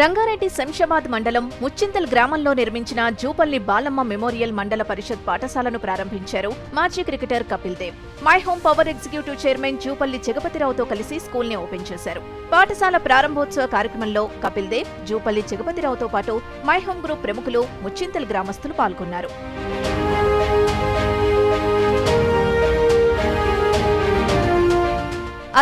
రంగారెడ్డి శంషాబాద్ మండలం ముచ్చింతల్ గ్రామంలో నిర్మించిన జూపల్లి బాలమ్మ మెమోరియల్ మండల పరిషత్ పాఠశాలను ప్రారంభించారు మాజీ cricketer Kapil Dev. My Home Power executive chairman Jupalli జగపతిరావుతో కలిసి స్కూల్ని ఓపెన్ చేశారు. పాఠశాల ప్రారంభోత్సవ కార్యక్రమంలో కపిల్ దేవ్ జూపల్లి జగపతిరావుతో పాటు మై హోమ్ గ్రూప్ ప్రముఖులు ముచ్చింతల్ గ్రామస్తులు పాల్గొన్నారు.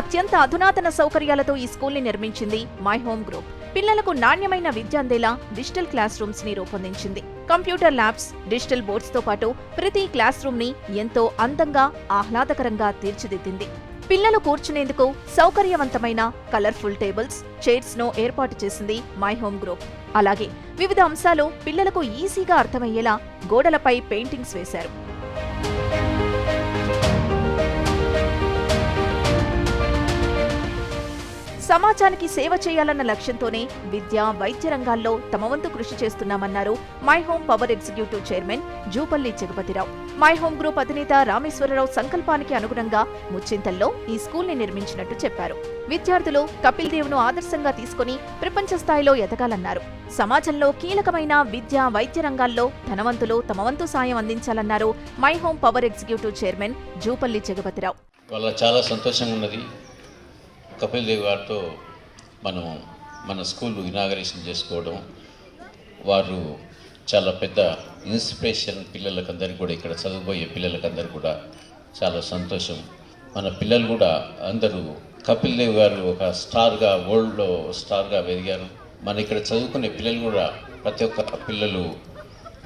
అత్యంత అధునాతన సౌకర్యాలతో ఈ స్కూల్ని నిర్మించింది మై హోమ్ గ్రూప్. పిల్లలకు నాణ్యమైన విద్య అందేలా డిజిటల్ క్లాస్ రూమ్స్ని రూపొందించింది. కంప్యూటర్ ల్యాబ్స్ డిజిటల్ బోర్డ్స్తో పాటు ప్రతి క్లాస్ రూమ్ని ఎంతో అందంగా ఆహ్లాదకరంగా తీర్చిదిద్దింది. పిల్లలు కూర్చునేందుకు సౌకర్యవంతమైన కలర్ఫుల్ టేబుల్స్ చైర్స్ను ఏర్పాటు చేసింది మై హోమ్ గ్రూప్. అలాగే వివిధ అంశాలు పిల్లలకు ఈజీగా అర్థమయ్యేలా గోడలపై పెయింటింగ్స్ వేశారు. సమాజానికి సేవ చేయాలన్న లక్ష్యంతోనే విద్య వైద్య రంగాల్లో తమ వంతు కృషి చేస్తున్నామన్నారు My Home Power executive chairman Jupalli Jagapathi Rao My Home Group అధినేత రామేశ్వరరావు సంకల్పానికి అనుగుణంగా ముచ్చింతల్లో ఈ స్కూల్ని నిర్మించినట్టు చెప్పారు. విద్యార్థులు కపిల్ దేవ్ను ఆదర్శంగా తీసుకుని ప్రపంచ స్థాయిలో ఎదగాలన్నారు. సమాజంలో కీలకమైన విద్య వైద్య రంగాల్లో ధనవంతులు తమ వంతు సాయం అందించాలన్నారు My Home Power executive chairman Jupalli Jagapathi Rao చాలా సంతోషంగా ఉన్నది. కపిల్ దేవ్ గారితో మనం మన స్కూల్ ఇనాగరేషన్ చేసుకోవడం వారు చాలా పెద్ద ఇన్స్పిరేషన్ పిల్లలకందరికీ కూడా ఇక్కడ చదువుబోయే పిల్లలకందరికీ కూడా చాలా సంతోషం. మన పిల్లలు కూడా అందరూ కపిల్ దేవ్ గారు ఒక స్టార్గా వరల్డ్లో స్టార్గా ఎదిగారు మన ఇక్కడ చదువుకునే పిల్లలు కూడా ప్రతి ఒక్క పిల్లలు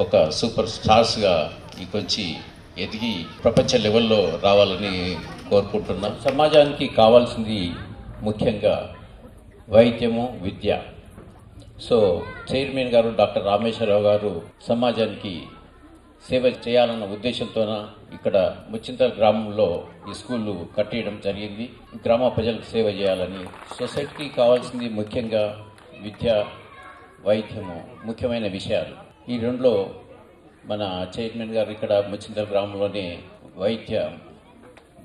ఒక సూపర్ స్టార్స్గా ఇంకొంచి ఎదిగి ప్రపంచ లెవెల్లో రావాలని కోరుకుంటున్నాం. సమాజానికి కావాల్సింది ముఖ్యంగా వైద్యము విద్య. So chairman garu doctor Rameshwar Rao garu సమాజానికి సేవ చేయాలన్న ఉద్దేశంతోన ఇక్కడ ముచ్చింతల గ్రామంలో ఈ స్కూళ్ళు కట్టేయడం జరిగింది. గ్రామ ప్రజలకు సేవ చేయాలని సొసైటీకి కావాల్సింది ముఖ్యంగా విద్య వైద్యము ముఖ్యమైన విషయాలు. ఈ రెండులో మన చైర్మన్ గారు ఇక్కడ ముచ్చింతల గ్రామంలోనే వైద్య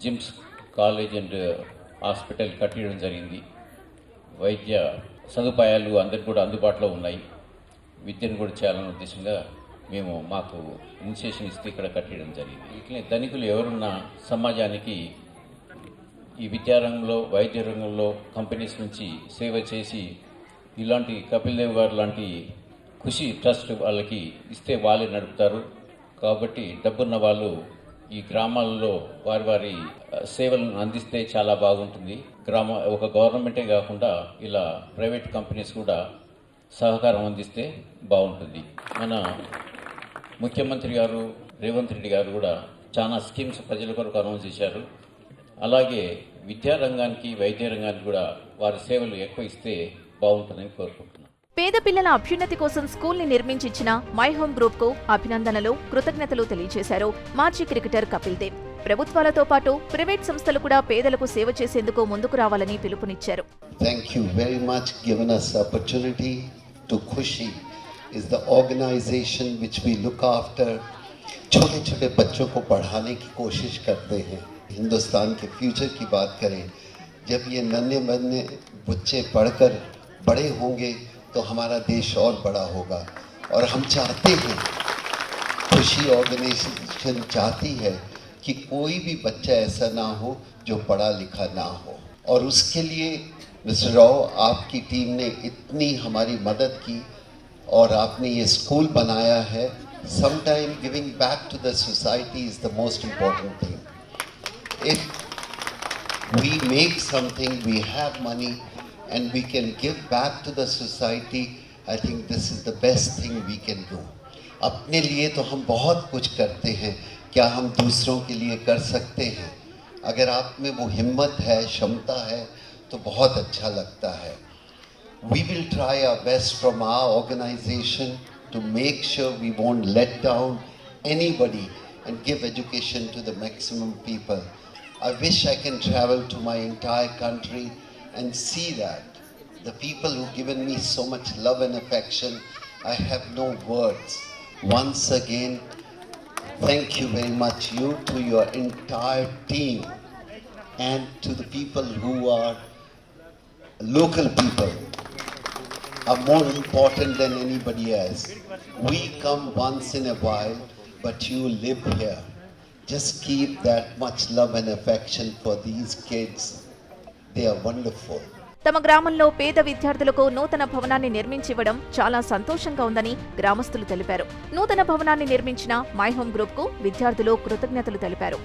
జిమ్స్ కాలేజ్ అండ్ హాస్పిటల్ కట్టడం జరిగింది. వైద్య సదుపాయాలు అందరికి కూడా అందుబాటులో ఉన్నాయి. విద్యను కూడా చేయాలనే ఉద్దేశంగా మేము మాకు ఇనిషియేషన్ ఇస్తే ఇక్కడ కట్టడం జరిగింది. ఇట్లనే ధనికులు ఎవరున్నా సమాజానికి ఈ విద్యారంగంలో వైద్య రంగంలో కంపెనీస్ నుంచి సేవ చేసి ఇలాంటి కపిల్ దేవ్ గారు లాంటి ఖుషి ట్రస్ట్ వాళ్ళకి ఇస్తే వాళ్ళే నడుపుతారు. కాబట్టి డబ్బున్న వాళ్ళు ఈ గ్రామాల్లో వారి వారి సేవలను అందిస్తే చాలా బాగుంటుంది. గ్రామ ఒక గవర్నమెంటే కాకుండా ఇలా ప్రైవేట్ కంపెనీస్ కూడా సహకారం అందిస్తే బాగుంటుంది. మన ముఖ్యమంత్రి గారు రేవంత్ రెడ్డి గారు కూడా చాలా స్కీమ్స్ ప్రజల కొరకు అనౌన్స్ చేశారు. అలాగే విద్యారంగానికి వైద్య రంగానికి కూడా వారి సేవలు ఎక్కువ ఇస్తే బాగుంటుందని కోరుకుంటున్నాను పేద పిల్లల అభ్యున్నతి కోసం స్కూల్ ని నిర్మించిచ్చిన మై హోమ్ గ్రూప్ కు అభినందనలు కృతజ్ఞతలు తెలియజేశారు మాజీ క్రికెటర్ కపిల్ దేవ్ ప్రభుత్వాలతో పాటు ప్రైవేట్ సంస్థలు కూడా పేదలకు సేవ చేసేందుకు ముందుకు రావాలని పిలుపునిచ్చారు Thank you very much given us the opportunity to Khushi is the organization which we look after छोटे छोटे बच्चों को पढ़ाने की कोशिश करते हैं हिंदुस्तान के फ्यूचर की बात करें जब ये नन्हे बन्ने बच्चे पढ़कर बड़े होंगे तो हमारा देश और बड़ा होगा। और हम चाहते हैं खुशी ऑर्गेनाइजेशन चाहती है कि कोई भी बच्चा ऐसा ना हो जो पढ़ा लिखा ना हो। और उसके लिए मिस्टर राव आपकी टीम ने इतनी हमारी मदद की और आपने ये स्कूल बनाया है। Sometime giving back to the society is the most important thing if we make something we have money, and we can give back to the society, I think this is the best thing we can do. अपने लिए तो हम बहुत कुछ करते हैं क्या हम दूसरों के लिए कर सकते हैं अगर आप में वो हिम्मत है क्षमता है तो बहुत अच्छा लगता है we will try our best from our organization to make sure we won't let down anybody and give education to the maximum people. I wish I can travel to my entire country and see that. The people who've given me so much love and affection, I have no words. Once again, thank you very much, you to your entire team and to the people who are local people. are more important than anybody else. We come once in a while, but you live here. Just keep that much love and affection for these kids. తమ గ్రామంలో పేద విద్యార్థులకు నూతన భవనాన్ని నిర్మించివ్వడం చాలా సంతోషంగా ఉందని గ్రామస్తులు తెలిపారు. నూతన భవనాన్ని నిర్మించిన మై హోమ్ గ్రూప్కు విద్యార్థులు కృతజ్ఞతలు తెలిపారు.